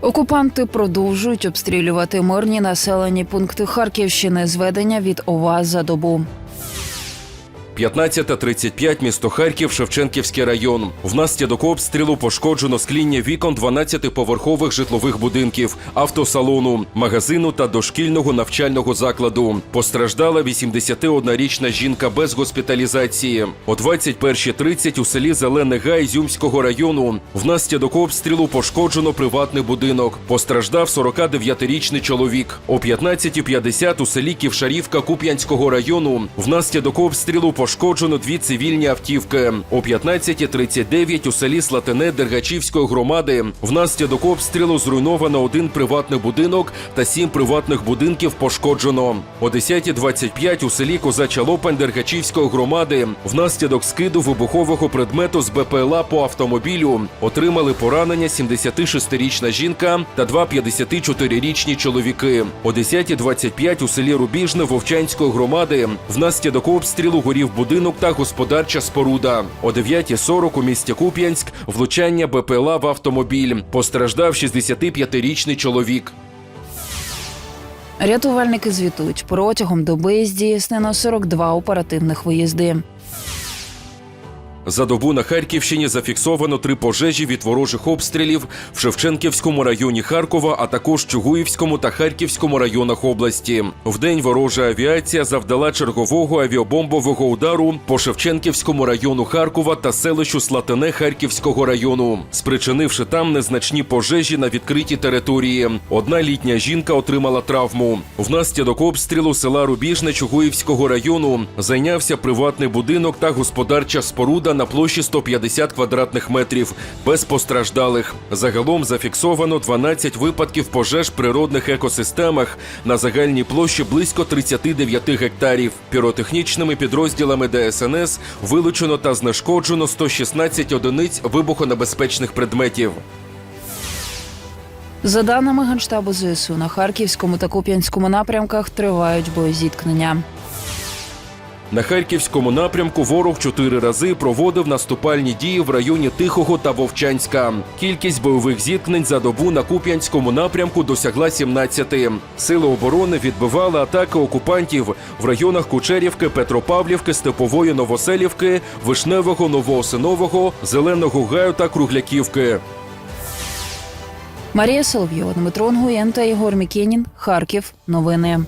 Окупанти продовжують обстрілювати мирні населені пункти Харківщини. Зведення від ОВА за добу. 15.35 місто Харків, Шевченківський район. Внаслідок обстрілу пошкоджено скління вікон 12-поверхових житлових будинків, автосалону, магазину та дошкільного навчального закладу. Постраждала 81-річна жінка без госпіталізації. О 21.30 у селі Зелений Гай Зюмського району. Внаслідок обстрілу пошкоджено приватний будинок. Постраждав 49-річний чоловік. О 15.50 у селі Ківшарівка Куп'янського району. Внаслідок обстрілу пошкоджено дві цивільні автівки. О 15.39 у селі Слатине Дергачівської громади. Внаслідок обстрілу зруйновано один приватний будинок та сім приватних будинків пошкоджено. О 10.25 у селі Козача Лопань Дергачівської громади. Внаслідок скиду вибухового предмету з БПЛА по автомобілю отримали поранення 76-річна жінка та два 54-річні чоловіки. О 10.25 у селі Рубіжне Вовчанської громади внаслідок обстрілу горів будинок та господарча споруда. О 9.40 у місті Куп'янськ влучання БПЛА в автомобіль. Постраждав 65-річний чоловік. Рятувальники звітують протягом доби здійснено 42 оперативних виїзди. За добу на Харківщині зафіксовано три пожежі від ворожих обстрілів в Шевченківському районі Харкова, а також Чугуївському та Харківському районах області. Вдень ворожа авіація завдала чергового авіабомбового удару по Шевченківському району Харкова та селищу Слатине Харківського району, спричинивши там незначні пожежі на відкритій території. Одна літня жінка отримала травму. Внаслідок обстрілу села Рубіжне Чугуївського району зайнявся приватний будинок та господарча споруда на площі 150 квадратних метрів без постраждалих. Загалом зафіксовано 12 випадків пожеж природних екосистемах на загальній площі близько 39 гектарів. Піротехнічними підрозділами ДСНС вилучено та знешкоджено 116 одиниць вибухонебезпечних предметів. За даними Генштабу ЗСУ, на Харківському та Куп'янському напрямках тривають боєзіткнення. На харківському напрямку ворог чотири рази проводив наступальні дії в районі Тихого та Вовчанська. Кількість бойових зіткнень за добу на Куп'янському напрямку досягла 17. Сили оборони відбивали атаки окупантів в районах Кучерівки, Петропавлівки, Степової Новоселівки, Вишневого, Новоосинового, Зеленого Гаю та Кругляківки. Марія Соловйова, Дмитро Нгуєн та Єгор Мікенін. Харків. Новини.